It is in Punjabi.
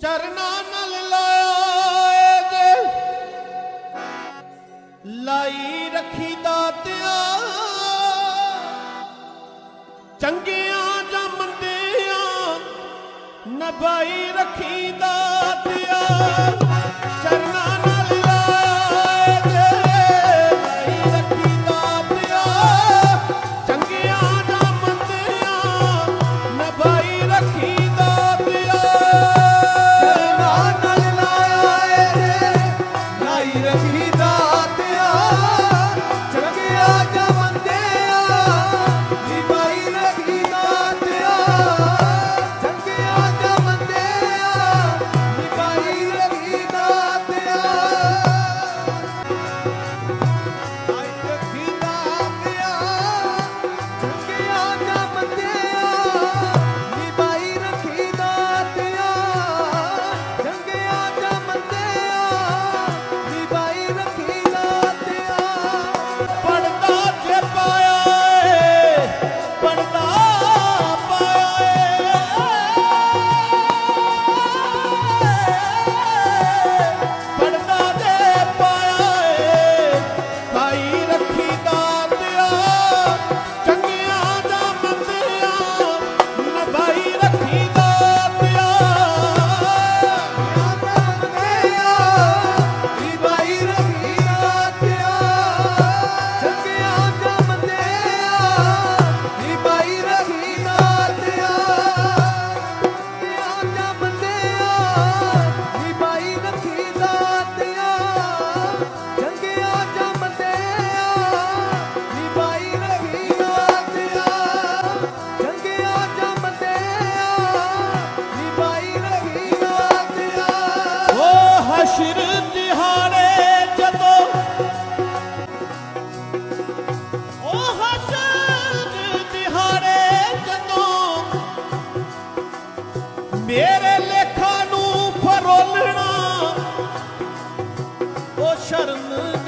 ਚਰਨਾਂ ਨਾਲ ਲਾਇਆ ਜੇ ਲਾਈ ਰੱਖੀ ਦਾਤਿਆ। ਚੰਗੀਆਂ ਜਾਂ ਮੰਦੀਆਂ ਨਭਾਈ ਰੱਖੀ ਦਾ şarmı